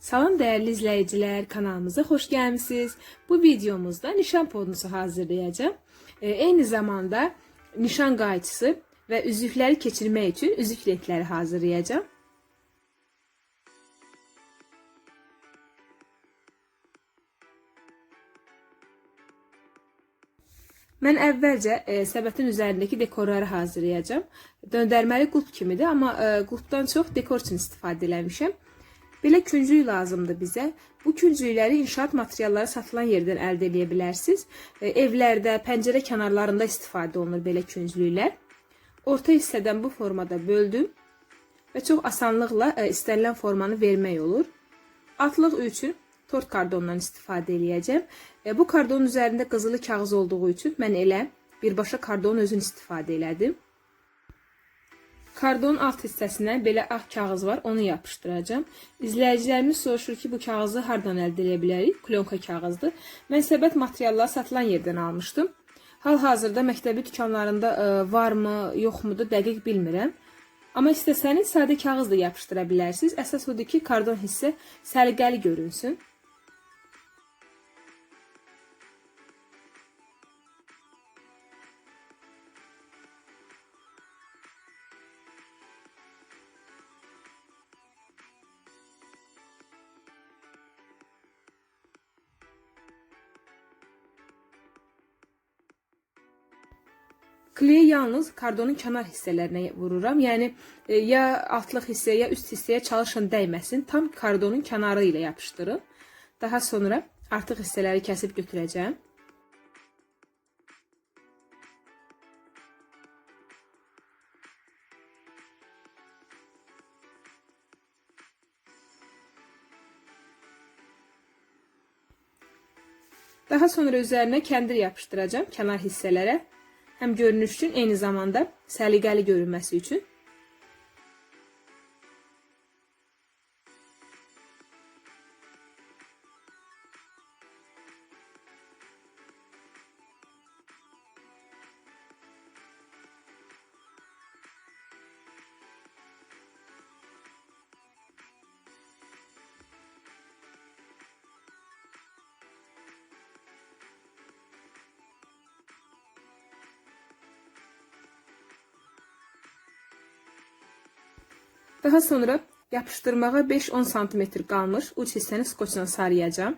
Salam değerli izleyiciler, kanalımıza hoş gelmişsiniz. Bu videomuzda nişan podunuzu hazırlayacağım. Ee, eyni zamanda nişan qayçısı ve üzükleri keçirmək için üzük lentləri hazırlayacağım. Mən əvvəlcə e, səbətin üzərindəki dekorları hazırlayacağım. Döndərməli qulp kimidir, amma e, qulpdan çox dekor üçün istifadə eləmişəm. Belə künclük lazımdır bizə. Bu künclükləri inşaat materialları satılan yerdən əldə edə bilərsiniz. E, evlərdə, pəncərə kənarlarında istifadə olunur belə künclüklər. Orta hissədən bu formada böldüm və çox asanlıqla e, istənilən formanı vermək olur. Altlıq üçün tort kardondan istifadə eləyəcəm. E, bu kardonun üzərində qızılı kağız olduğu üçün mən elə birbaşa kardonun özünü istifadə elədim. Kardonun alt hissəsinə belə ağ kağız var, onu yapışdıracağım. İzləyicilərimiz soruşur ki, bu kağızı hardan əldə edə bilərik? Klonka kağızdır. Mən səbət materialları satılan yerdən almışdım. Hal-hazırda məktəbi dükanlarında e, varmı, yoxmudur, dəqiq bilmirəm. Amma istəsəniz sadə kağız da yapışdıra bilərsiniz. Əsas odur ki, kardon hissə səliqəli görünsün. Kleyi yalnız kardonun kənar hissələrinə vururam. Yəni e, ya altlıq hissəyə, ya üst hissəyə çalışın dəyməsin. Tam kardonun kənarı ilə yapışdırın. Daha sonra artıq hissələri kəsib götürəcəm. Daha sonra üzərinə kəndir yapışdıracağım kənar hissələrə. Həm görünüş üçün, eyni zamanda səliqəli görünməsi üçün. Daha sonra yapışdırmağa 5-10 sm qalmış uç hissəni skoçla sarıyacağım.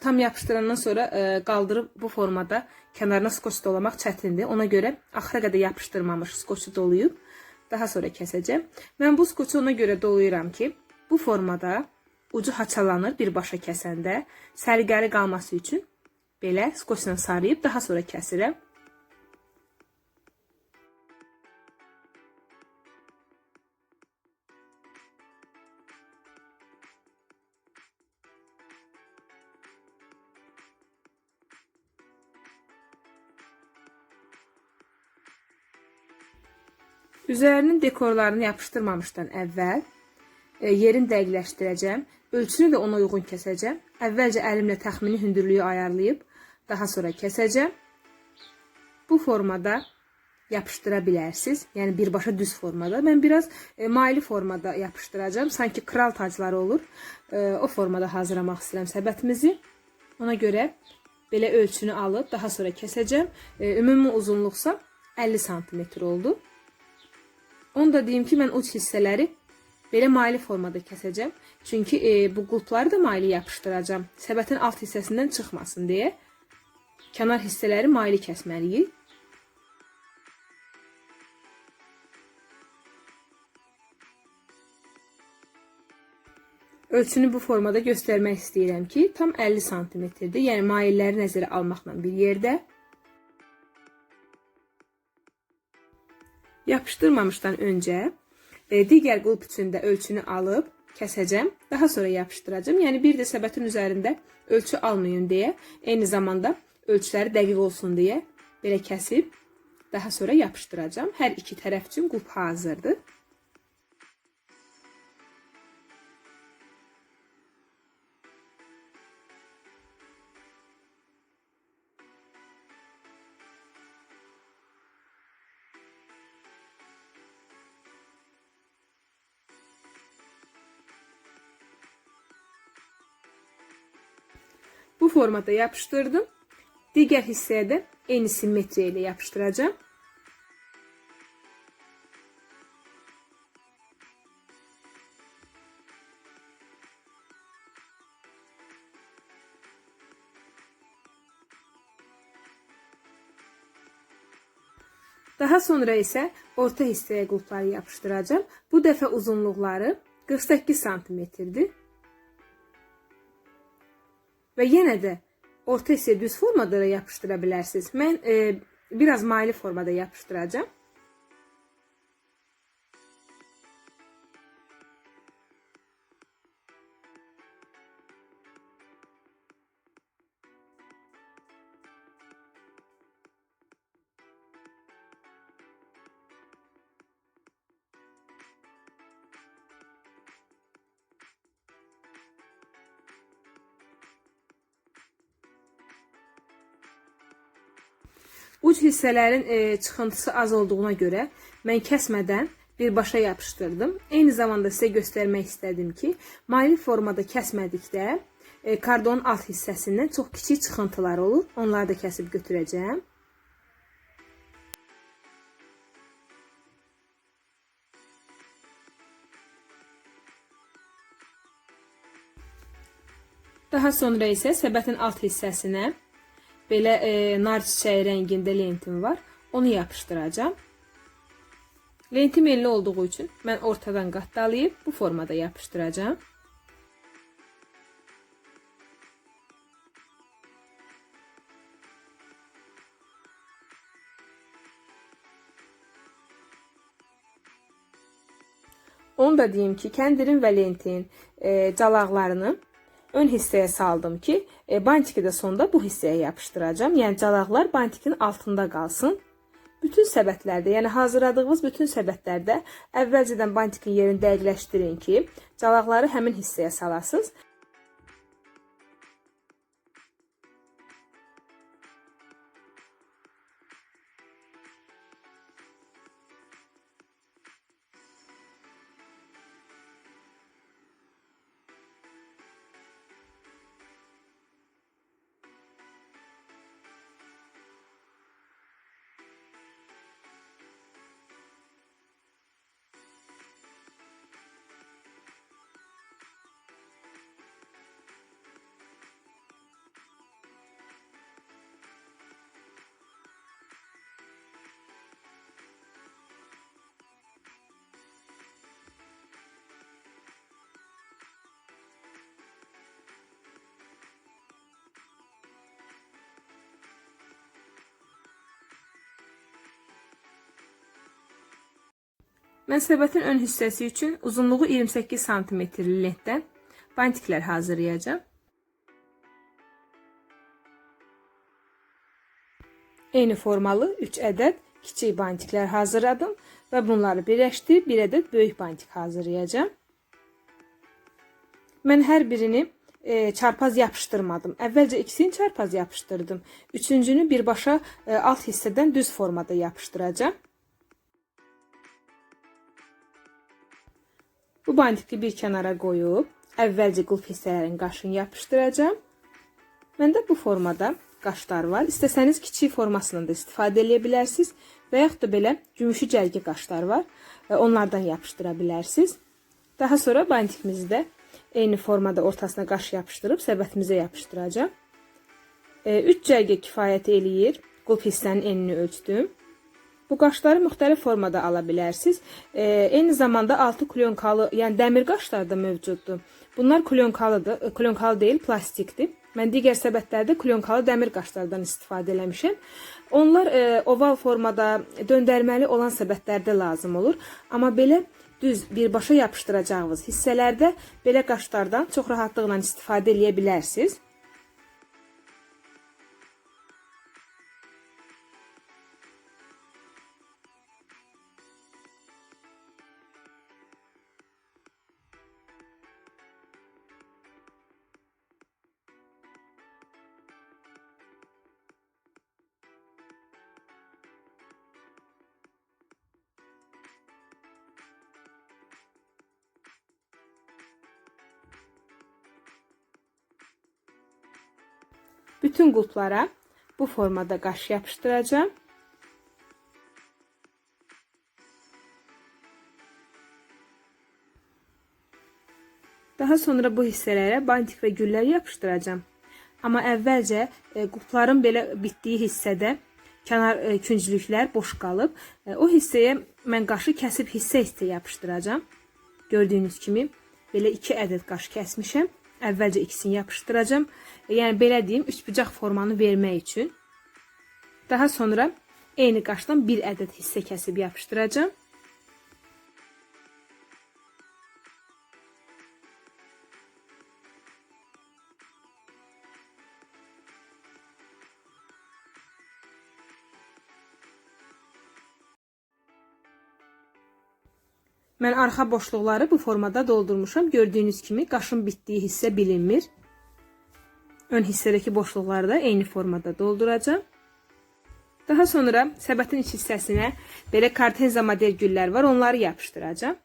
Tam yapışdırandan sonra e, bu formada kənarına skoç dolamaq çətindir. Ona görə axıra qədər yapışdırmamış skoçu doluyub daha sonra kəsəcəm. Mən bu skoçu ona görə doluyuram ki, bu formada ucu haçalanır birbaşa kəsəndə. Səliqəli qalması üçün belə skoçla sarıyıb daha sonra kəsirəm. Üzərinin dekorlarını yapışdırmamışdan əvvəl e, yerin dəqiqləşdirəcəm. Ölçünü də ona uyğun kəsəcəm. Əvvəlcə əlimlə təxmini hündürlüyü ayarlayıb daha sonra kəsəcəm. Bu formada yapışdıra bilərsiniz. Yəni birbaşa düz formada. Mən biraz e, maili formada yapışdıracağım. Sanki kral tacları olur. E, o formada hazırlamaq istəyirəm səbətimizi. Ona görə belə ölçünü alıb daha sonra kəsəcəm. E, ümumi uzunluqsa 50 sm oldu. Onu da deyim ki, mən uç hissələri belə maili formada kəsəcəm. Çünki e, bu qulpları da maili yapışdıracağam. Səbətin alt hissəsindən çıxmasın deyə. Kənar hissələri maili kəsməliyik. Ölçünü bu formada göstərmək istəyirəm ki, tam 50 santimetrdir. Yəni mailləri nəzərə almaqla bir yerdə. Yapışdırmamışdan öncə e, digər qulp üçün də ölçünü alıb kəsəcəm. Daha sonra yapışdıracağım. Yəni bir də səbətin üzərində ölçü almayın deyə, eyni zamanda ölçüləri dəqiq olsun deyə belə kəsib daha sonra yapışdıracağım. Hər iki tərəf üçün qulp hazırdır. Formada yapıştırdım. Diğer hissəyə də eyni simmetriya ilə yapışdıracağım. Daha sonra isə orta hissəyə qulpları yapışdıracağım. Bu dəfə uzunluqları 48 santimetrdir. Və yenə də orta hissəyə düz formada da yapışdıra bilərsiniz. Mən e, biraz maylı formada yapışdıracağım. Uc hissələrin e, çıxıntısı az olduğuna görə mən kəsmədən birbaşa yapışdırdım. Eyni zamanda sizə göstərmək istədim ki, maylı formada kəsmədikdə e, kardonun alt hissəsindən çox kiçik çıxıntılar olur. Onları da kəsib götürəcəm. Daha sonra isə səbətin alt hissəsinə Belə e, nar çiçəyi rəngində lentim var. Onu yapışdıracağım. Lentim elli olduğu üçün mən ortadan qatdalayıb bu formada yapışdıracağım. Onu da deyim ki, kəndirin və lentin e, calaqlarını ön hissəyə saldım ki, e, bantiki də sonda bu hissəyə yapışdıracağım. Yəni calaqlar bantikin altında qalsın. Bütün səbətlərdə, yəni hazırladığınız bütün səbətlərdə əvvəlcədən bantikin yerini dəqiqləşdirin ki, calaqları həmin hissəyə salasınız. Mən səbətin ön hissəsi üçün uzunluğu 28 santimetrli lentdən bantiklər hazırlayacağım. Eyni formalı 3 ədəd kiçik bantiklər hazırladım və bunları birləşdirib bir ədəd böyük bantik hazırlayacağım. Mən hər birini e, çarpaz yapıştırmadım. Əvvəlcə ikisini çarpaz yapıştırdım. Üçüncünü birbaşa e, alt hissədən düz formada yapışdıracağım. Bu bandiki bir kənara qoyub əvvəlcə qulp hissələrin qaşını yapışdıracağım. Məndə bu formada qaşlar var. İstəsəniz kiçik formasından da istifadə edə bilərsiniz və yaxud da belə gümüşü cərgə qaşlar var. E, onlardan yapışdıra bilərsiniz. Daha sonra bantikimizi də eyni formada ortasına qaş yapışdırıb səbətimizə yapışdıracağım. 3 e, cərgə kifayət eləyir. Qulp hissənin enini ölçdüm. Bu qaşları müxtəlif formada ala bilərsiniz. E, eyni zamanda altı klonkalı, yəni dəmir qaşlar da mövcuddur. Bunlar klonkalıdır, e, klonkalı deyil, plastikdir. Mən digər səbətlərdə klonkalı dəmir qaşlardan istifadə eləmişəm. Onlar e, oval formada döndərməli olan səbətlərdə lazım olur. Amma belə düz birbaşa yapışdıracağınız hissələrdə belə qaşlardan çox rahatlıqla istifadə edə bilərsiniz. Bütün qulplara bu formada qaş yapıştıracağım. Daha sonra bu hissələrə bantik və güllər yapışdıracağım. Amma əvvəlcə e, qupların belə bitdiyi hissədə kənar e, künclüklər boş qalıb. E, o hissəyə mən qaşı kəsib hissə-hissə yapışdıracağam. Gördüyünüz kimi belə 2 ədəd qaş kəsmişəm. Əvvəlcə ikisini yapışdıracağım. E, yəni belə deyim, üçbucaq formanı vermək üçün. Daha sonra eyni qaşdan bir ədəd hissə kəsib yapışdıracağım. Mən arxa boşluqları bu formada doldurmuşam. Gördüyünüz kimi qaşın bitdiyi hissə bilinmir. Ön hissədəki boşluqları da eyni formada dolduracağım. Daha sonra səbətin iç hissəsinə belə kartenza model güllər var, onları yapışdıracağım.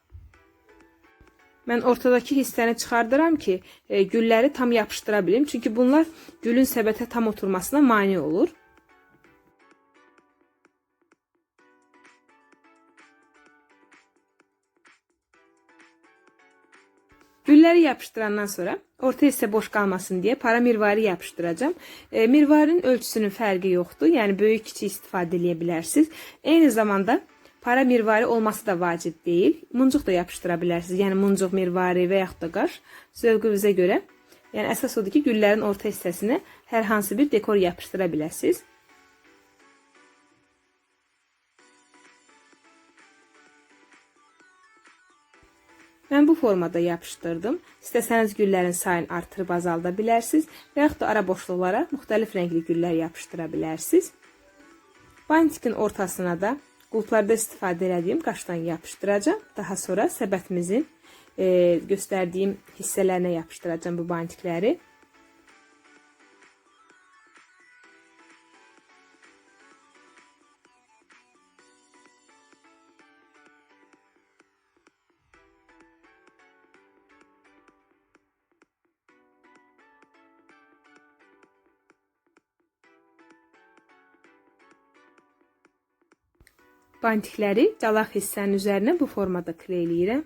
Mən ortadakı hissəni çıxardıram ki, e, gülləri tam yapışdıra bilim. Çünki bunlar gülün səbətə tam oturmasına mane olur. Gülleri yapıştırandan sonra orta hissə boş qalmasın deyə para mirvari yapışdıracağım. E, mirvarın ölçüsünün fərqi yoxdur. Yəni böyük kiçik istifadə edə bilərsiniz. Eyni zamanda para mirvari olması da vacib deyil. Muncuq da yapışdıra bilərsiniz. Yəni muncuq mirvari və yaxud da qaş zövqünüzə görə. Yəni əsas odur ki, güllərin orta hissəsinə hər hansı bir dekor yapışdıra biləsiniz. Mən bu formada yapışdırdım. İstəsəniz güllərin sayını artırıb azalda bilərsiniz və yaxud da ara boşluqlara müxtəlif rəngli güllər yapışdıra bilərsiniz. Bantikin ortasına da qulplarda istifadə etdiyim qaşdan yapışdıracağım. Daha sonra səbətimizin e, göstərdiyim hissələrinə yapışdıracağım bu bantikləri. Bantikləri calaq hissənin üzərinə bu formada kreyləyirəm.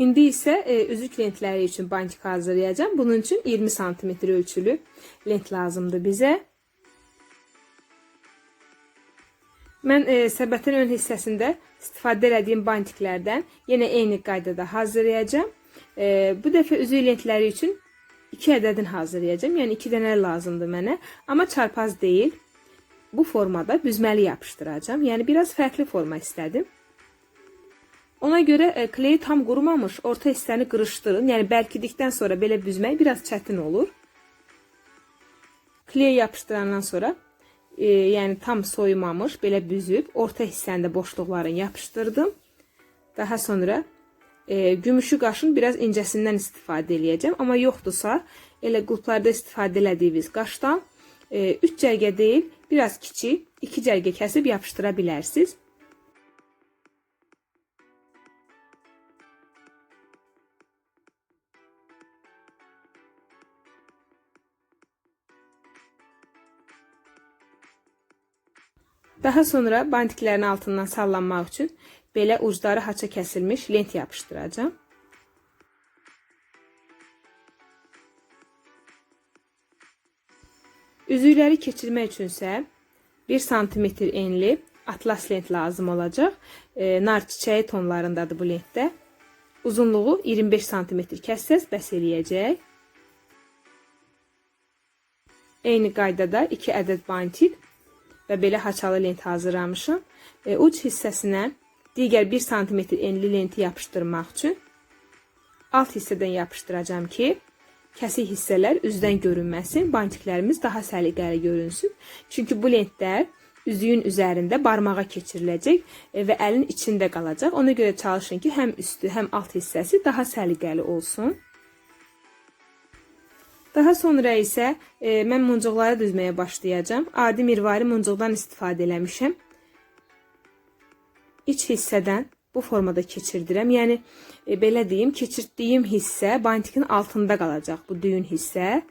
İndi isə e, üzük lentləri üçün bantik hazırlayacağım. Bunun üçün 20 sm ölçülü lent lazımdır bizə. Mən e, səbətin ön hissəsində istifadə etdiyim bantiklərdən yenə eyni qaydada hazırlayacağım. E, bu dəfə üzük lentləri üçün 2 ədədini hazırlayacağım. Yəni 2 dənə lazımdır mənə, amma çarpaz deyil. Bu formada büzməli yapışdıracağım. Yəni biraz fərqli forma istədim. Ona görə e, kleyi tam qurumamış orta hissəni qırışdırın. Yəni bərkidikdən sonra belə büzmək biraz çətin olur. Kleyi yapışdırandan sonra e, yəni tam soyumamış, belə büzüb orta hissəndə boşluqlarını yapışdırdım. Daha sonra e, gümüşü qaşın biraz incəsindən istifadə eləyəcəm, amma yoxdursa elə qulplarda istifadə elədiyiniz qaşdan 3 e, cərgə deyil, biraz kiçik 2 cərgə kəsib yapışdıra bilərsiniz. Daha sonra bantiklerin altından sallanmaq üçün belə ucları haça kəsilmiş lent yapışdıracağım. Üzükləri keçirmək üçünsə 1 sm enli atlas lent lazım olacaq. E, nar çiçəyi tonlarındadır bu lentdə. Uzunluğu 25 sm kəssəz bəs eləyəcək. Eyni qaydada 2 ədəd bantik və belə haçalı lent hazırlamışam. E, uc hissəsinə digər 1 sm enli lenti yapışdırmaq üçün alt hissədən yapışdıracağım ki, kəsik hissələr üzdən görünməsin, bantiklərimiz daha səliqəli görünsün. Çünki bu lentlər üzüyün üzərində barmağa keçiriləcək e, və əlin içində qalacaq. Ona görə çalışın ki, həm üstü, həm alt hissəsi daha səliqəli olsun. Daha sonra isə e, mən muncuqları düzməyə başlayacağam. Adi mirvari muncuqdan istifadə eləmişəm. İç hissədən bu formada keçirdirəm. Yəni e, belə deyim, keçirdiyim hissə bantikin altında qalacaq bu düyün hissə.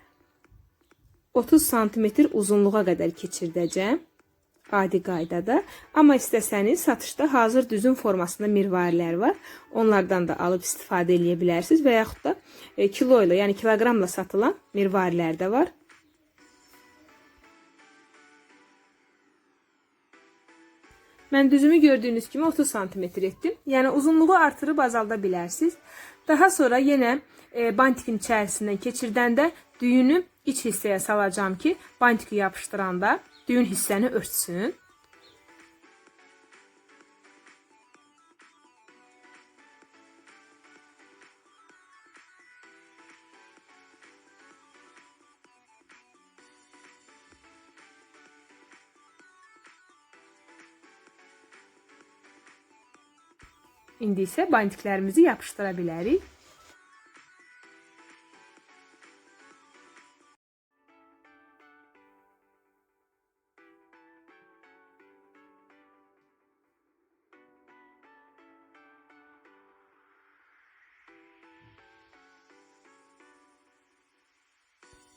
30 sm uzunluğa qədər keçirdəcəm. Adi qaydada. Amma istəsəniz satışda hazır düzün formasında mirvarilər var. Onlardan da alıb istifadə edə bilərsiniz və yaxud da e, kilo ilə, yəni kiloqramla satılan mirvarilər də var. Mən düzümü gördüyünüz kimi 30 sm etdim. Yəni uzunluğu artırıb azalda bilərsiniz. Daha sonra yenə e, bantikin içərisindən keçirdəndə düyünü iç hissəyə salacağam ki, bantiki yapışdıranda düyün hissəni örtsün. İndi isə bantiklərimizi yapışdıra bilərik.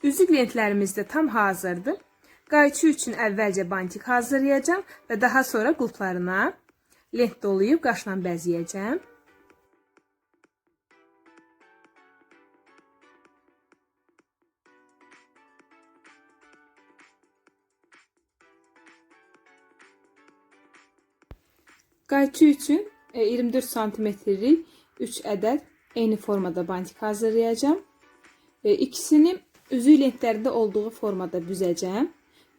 Üzük lentlərimiz də tam hazırdır. Qayçı üçün əvvəlcə bantik hazırlayacağım və daha sonra qulplarına lent dolayıb qaşla bəzəyəcəm. Qayçı üçün e, 24 santimetrlik 3 ədəd eyni formada bantik hazırlayacağım. E, İkisini üzük lentlərində olduğu formada büzəcəm.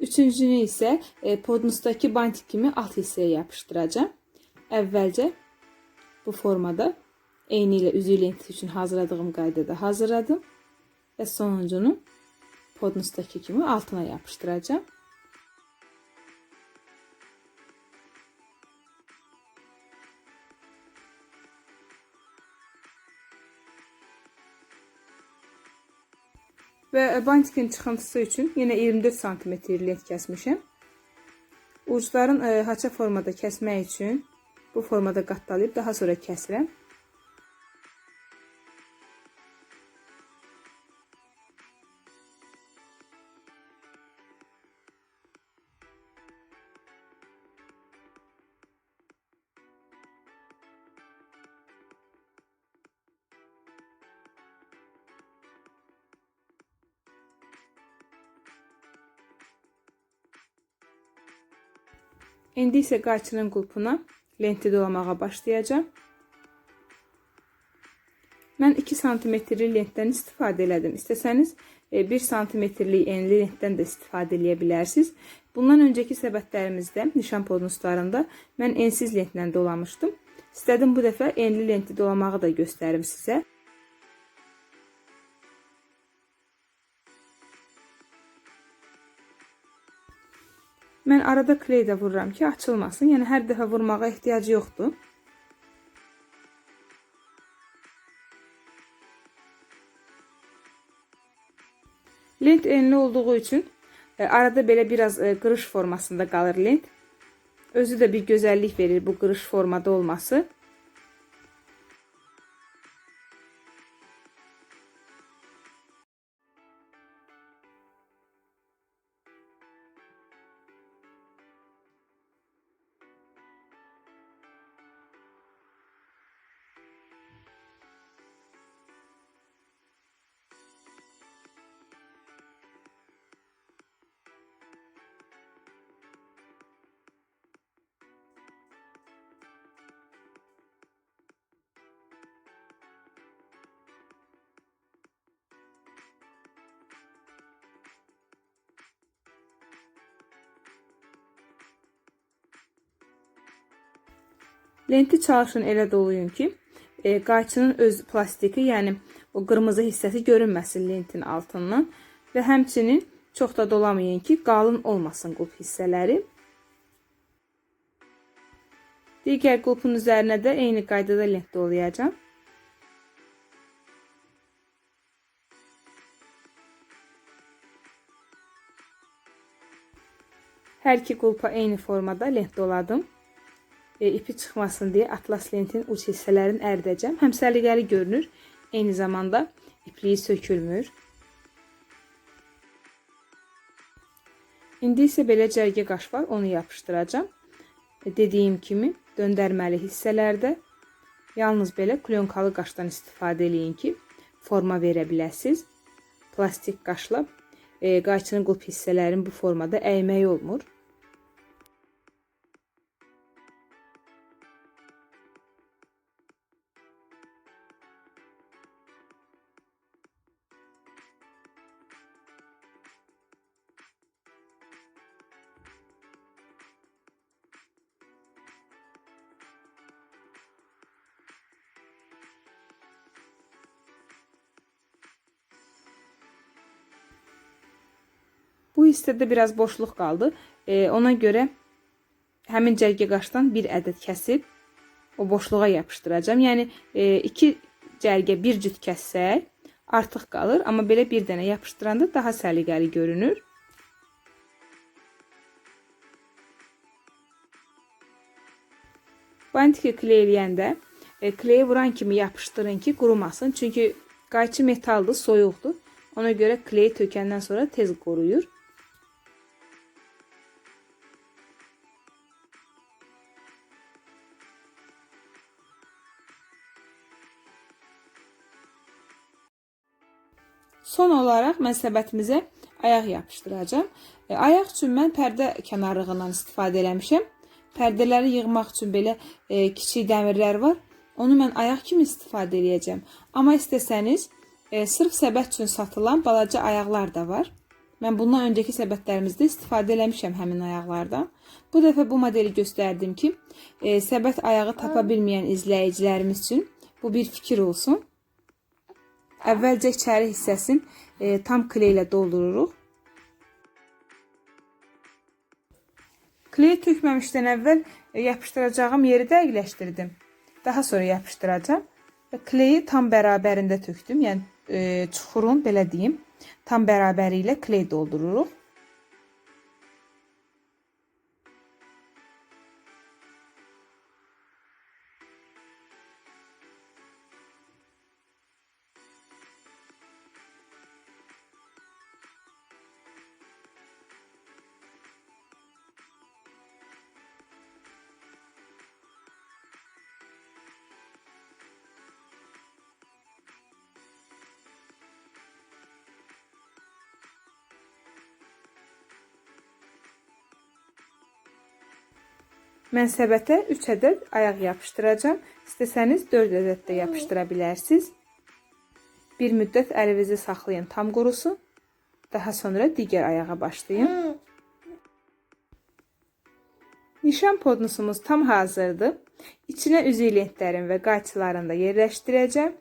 Üçüncünü isə e, podnusdakı bantik kimi alt hissəyə yapışdıracağam. Əvvəlcə bu formada eyni ilə üzük lenti üçün hazırladığım qaydada hazırladım və sonuncunu podnusdakı kimi altına yapışdıracağım. Və bantikin çıxıntısı üçün yenə 24 sm lent kəsmişəm. Ucların e, haça formada kəsmək üçün bu formada qatdalayıb daha sonra kəsirəm. İndi isə qayçının qulpuna lenti dolamağa başlayacağım. Mən 2 santimetrlik lentdən istifadə elədim. İstəsəniz 1 santimetrlik enli lentdən də istifadə edə bilərsiniz. Bundan öncəki səbətlərimizdə, nişan podnuslarında mən ensiz lentlə dolamışdım. İstədim bu dəfə enli lenti dolamağı da göstərim sizə. Mən arada kley də vururam ki, açılmasın. Yəni hər dəfə vurmağa ehtiyac yoxdur. Lent enli olduğu üçün e, arada belə biraz e, qırış formasında qalır lent. Özü də bir gözəllik verir bu qırış formada olması. Lenti çalışın elə doluyun ki, e, qayçının öz plastiki, yəni o qırmızı hissəsi görünməsin lentin altından və həmçinin çox da dolamayın ki, qalın olmasın qulp hissələri. Digər qulpun üzərinə də eyni qaydada lent dolayacağam. Hər iki qulpa eyni formada lent doladım. E, ipi çıxmasın deyə atlas lentin uc hissələrini əridəcəm. Həm səliqəli görünür, eyni zamanda ipliyi sökülmür. İndi isə belə cərgə qaş var, onu yapışdıracağam. E, Dediyim kimi döndərməli hissələrdə yalnız belə klonkalı qaşdan istifadə eləyin ki, forma verə biləsiniz. Plastik qaşla e, qayçının qulp hissələrin bu formada əyməyi olmur. Hissədə biraz boşluq qaldı. E, ona görə həmin cərgə qaşdan bir ədəd kəsib o boşluğa yapışdıracağam. Yəni e, iki cərgə bir cüt kəssək artıq qalır, amma belə bir dənə yapışdıranda daha səliqəli görünür. Bantiki kleyləyəndə e, kleyi vuran kimi yapışdırın ki, qurumasın. Çünki qayçı metaldır, soyuqdur. Ona görə kleyi tökəndən sonra tez qoruyur. Son olaraq mən səbətimizə ayaq yapışdıracağam. E, ayaq üçün mən pərdə kənarlığından istifadə eləmişəm. Pərdələri yığmaq üçün belə e, kiçik dəmirlər var. Onu mən ayaq kimi istifadə edəcəm. Amma istəsəniz e, sırf səbət üçün satılan balaca ayaqlar da var. Mən bundan öncəki səbətlərimizdə istifadə eləmişəm həmin ayaqlardan. Bu dəfə bu modeli göstərdim ki, e, səbət ayağı tapa bilməyən izləyicilərimiz üçün bu bir fikir olsun. Əvvəlcə içəri hissəsini e, tam kley ilə doldururuq. Kleyi tökməmişdən əvvəl e, yapışdıracağım yeri dəqiqləşdirdim. Daha sonra yapışdıracağım və kleyi tam bərabərində tökdüm. Yəni e, çuxurun belə deyim, tam bərabəri ilə kley doldururuq. Mən səbətə 3 ədəd ayaq yapışdıracağam. İstəsəniz 4 ədəd də yapışdıra bilərsiniz. Bir müddət əlinizi saxlayın, tam qurusun. Daha sonra digər ayağa başlayın. Nişan podnusumuz tam hazırdır. İçinə üzük lentlərin və qayçılarını da yerləşdirəcəm.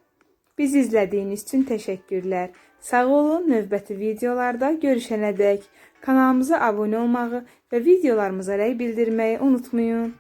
Bizi izlədiyiniz üçün təşəkkürlər. Sağ olun. Növbəti videolarda görüşənədək kanalımıza abunə olmağı və videolarımıza rəy bildirməyi unutmayın.